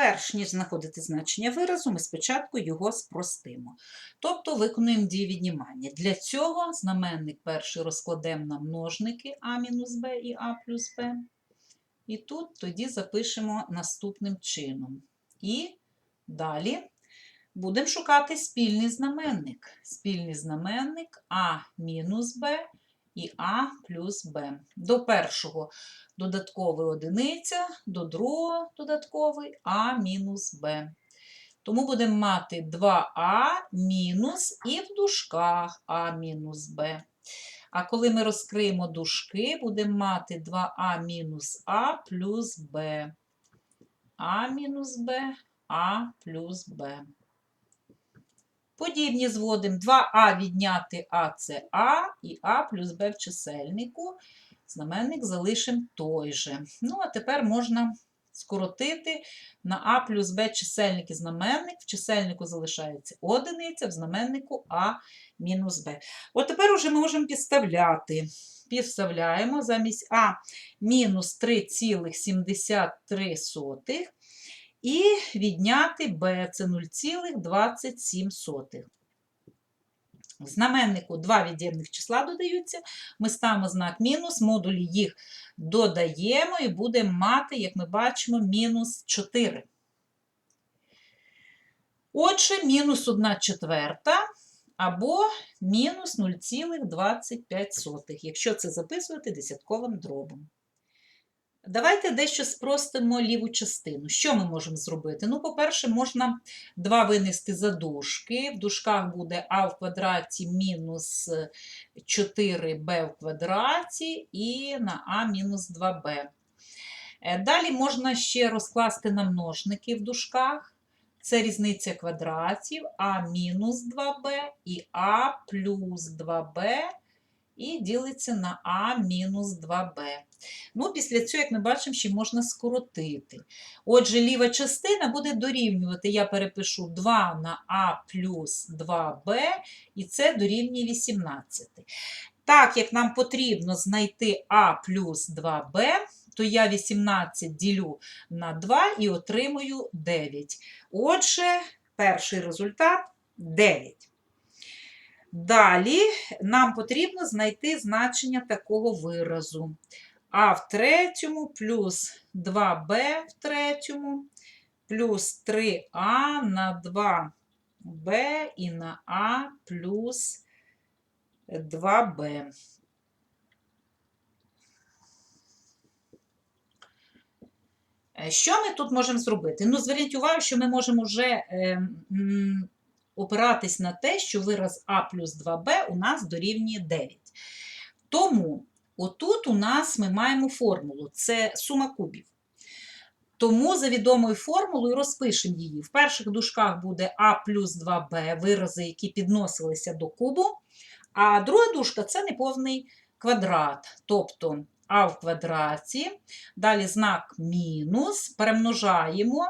перш ніж знаходити значення виразу, ми спочатку його спростимо. Тобто виконуємо дії віднімання. Для цього знаменник перший розкладемо на множники а мінус b і а плюс b. І тут тоді запишемо наступним чином. І далі будемо шукати спільний знаменник. Спільний знаменник а мінус b і а плюс b. До першого додатковий одиниця, до другого додатковий а мінус b. Тому будемо мати 2а мінус і в дужках а мінус b. А коли ми розкриємо дужки, будемо мати 2а мінус а плюс b. а мінус b, а плюс b. Подібні зводимо 2а відняти а це а і а плюс b в чисельнику. Знаменник залишимо той же. Ну, а тепер можна скоротити на а плюс b чисельник і знаменник. В чисельнику залишається одиниця, в знаменнику а мінус b. От тепер уже ми можемо підставляти. Підставляємо замість а мінус 3,73 і відняти b це 0,27. В знаменнику два від'ємних числа додаються. Ми ставимо знак мінус, модулі їх додаємо і будемо мати, як ми бачимо, мінус 4. Отже, мінус 1 четверта або мінус 0,25, якщо це записувати десятковим дробом. Давайте дещо спростимо ліву частину. Що ми можемо зробити? Ну, по-перше, можна 2 винести за дужки. В дужках буде а в квадраті мінус 4b в квадраті і на а мінус 2b. Далі можна ще розкласти на множники в дужках. Це різниця квадратів а мінус 2b і а плюс 2b і ділиться на а мінус 2b. Ну, Після цього, як ми бачимо, ще можна скоротити. Отже, ліва частина буде дорівнювати, я перепишу 2 на а плюс 2b, і це дорівнює 18. Так, як нам потрібно знайти а плюс 2b, то я 18 ділю на 2 і отримую 9. Отже, перший результат 9. Далі нам потрібно знайти значення такого виразу. А в третьому плюс 2b в третьому плюс 3а на 2b і на а плюс 2b. Що ми тут можемо зробити? Ну, зверніть увагу, що ми можемо вже е, опиратись на те, що вираз а плюс 2b у нас дорівнює 9. Тому отут у нас ми маємо формулу це сума кубів. Тому за відомою формулою розпишемо її. В перших дужках буде а плюс 2b, вирази, які підносилися до кубу. А друга дужка це неповний квадрат. Тобто а в квадраті, далі знак мінус, перемножаємо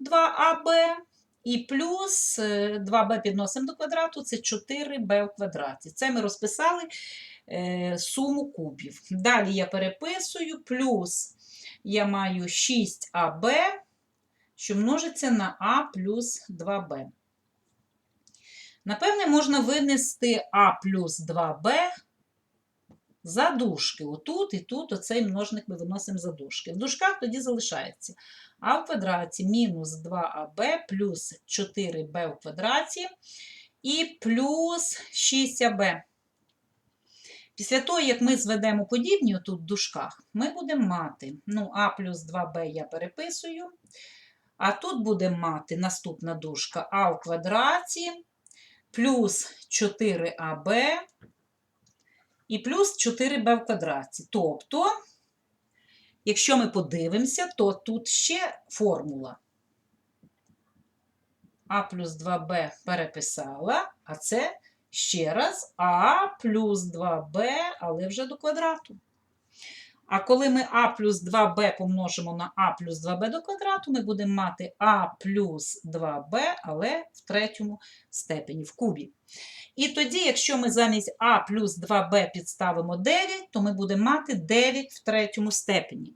2аб. І плюс 2b підносимо до квадрату, це 4b в квадраті. Це ми розписали е, суму кубів. Далі я переписую, плюс я маю 6аб, що множиться на а плюс 2b. Напевне, можна винести а плюс 2b за дужки. Отут і тут оцей множник ми виносимо за дужки. В дужках тоді залишається а в квадраті мінус 2аб плюс 4b в квадраті і плюс 6аб. Після того, як ми зведемо подібні тут в дужках, ми будемо мати ну, а плюс 2b я переписую. А тут будемо мати наступна дужка а в квадраті плюс 4аб і плюс 4b в квадраті. Тобто, якщо ми подивимося, то тут ще формула. А плюс 2b переписала, а це ще раз А плюс 2b, але вже до квадрату. А коли ми А плюс 2b помножимо на А плюс 2b до квадрату, ми будемо мати А плюс 2b, але в третьому степені, в кубі. І тоді, якщо ми замість А плюс 2b підставимо 9, то ми будемо мати 9 в третьому степені.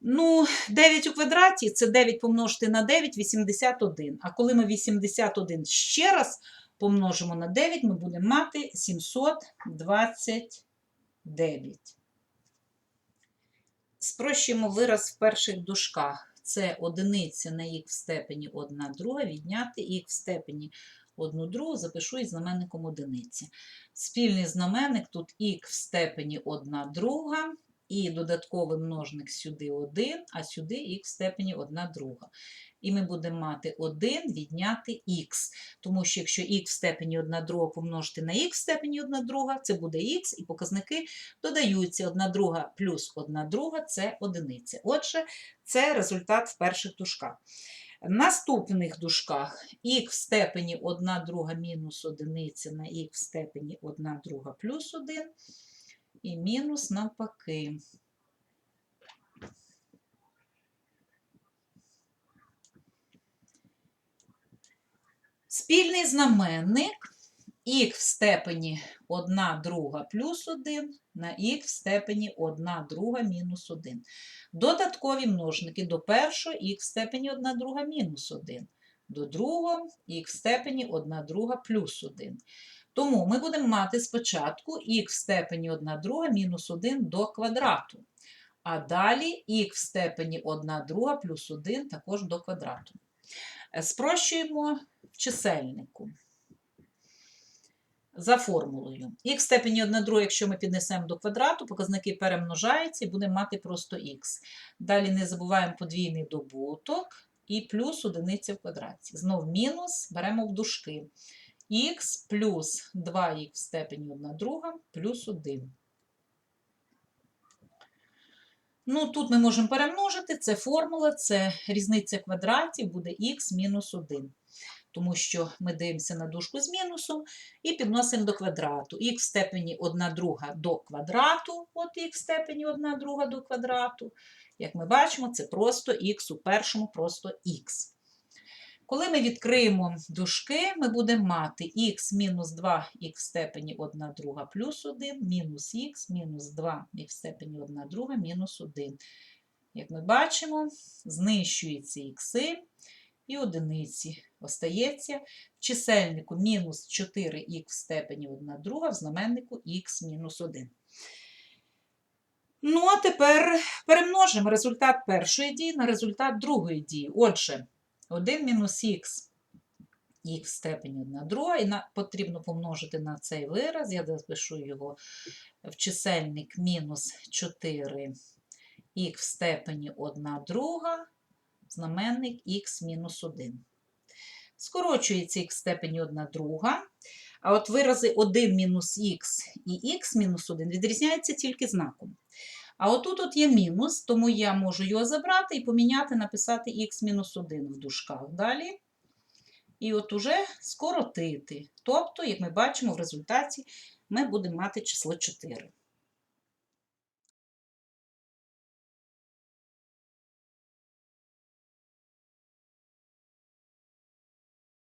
Ну, 9 у квадраті це 9 помножити на 9 81. А коли ми 81 ще раз помножимо на 9, ми будемо мати 729. Спрощуємо вираз в перших дужках. Це одиниця на х в степені 1 друга, відняти х в степені 1 другу, запишу із знаменником одиниці. Спільний знаменник тут х в степені 1 друга, і додатковий множник сюди 1, а сюди х в степені 1 друга. І ми будемо мати 1 відняти х, тому що якщо х в степені 1 друга помножити на х в степені 1 друга, це буде х, і показники додаються 1 друга плюс 1 друга – це одиниця. Отже, це результат в перших дужках. В наступних дужках х в степені 1 друга мінус 1 на х в степені 1 друга плюс 1 і мінус навпаки. Спільний знаменник х в степені 1 друга плюс 1 на х в степені 1 друга мінус 1. Додаткові множники до першого х в степені 1 друга мінус 1, до другого х в степені 1 друга плюс 1. Тому ми будемо мати спочатку х в степені 1 друга мінус 1 до квадрату. А далі х в степені 1 друга плюс 1 також до квадрату. Е, Спрощуємо в чисельнику за формулою. х в степені 1 друга, якщо ми піднесемо до квадрату, показники перемножаються і будемо мати просто х. Далі не забуваємо подвійний добуток і плюс одиниця в квадраті. Знов мінус беремо в дужки х плюс 2х в степені 1 друга плюс 1. Ну, тут ми можемо перемножити, це формула, це різниця квадратів, буде х мінус 1. Тому що ми дивимося на дужку з мінусом і підносимо до квадрату. х в степені 1 друга до квадрату, от х в степені 1 друга до квадрату. Як ми бачимо, це просто х у першому, просто х. Коли ми відкриємо дужки, ми будемо мати х мінус 2х в степені 1 друга плюс 1, мінус х, мінус 2х в степені 1 друга мінус 1. Як ми бачимо, знищуються ікси і одиниці. Остається в чисельнику мінус 4х в степені 1 друга, в знаменнику х мінус 1. Ну, а тепер перемножимо результат першої дії на результат другої дії. Отже, 1 мінус х, х в степені 1 друга, і на, потрібно помножити на цей вираз, я запишу його в чисельник мінус 4 х в степені 1 друга, знаменник х мінус 1. Скорочується х в степені 1 друга, а от вирази 1 мінус х і х мінус 1 відрізняються тільки знаком. А отут от є мінус, тому я можу його забрати і поміняти, написати х-1 в дужках далі. І от уже скоротити. Тобто, як ми бачимо, в результаті ми будемо мати число 4.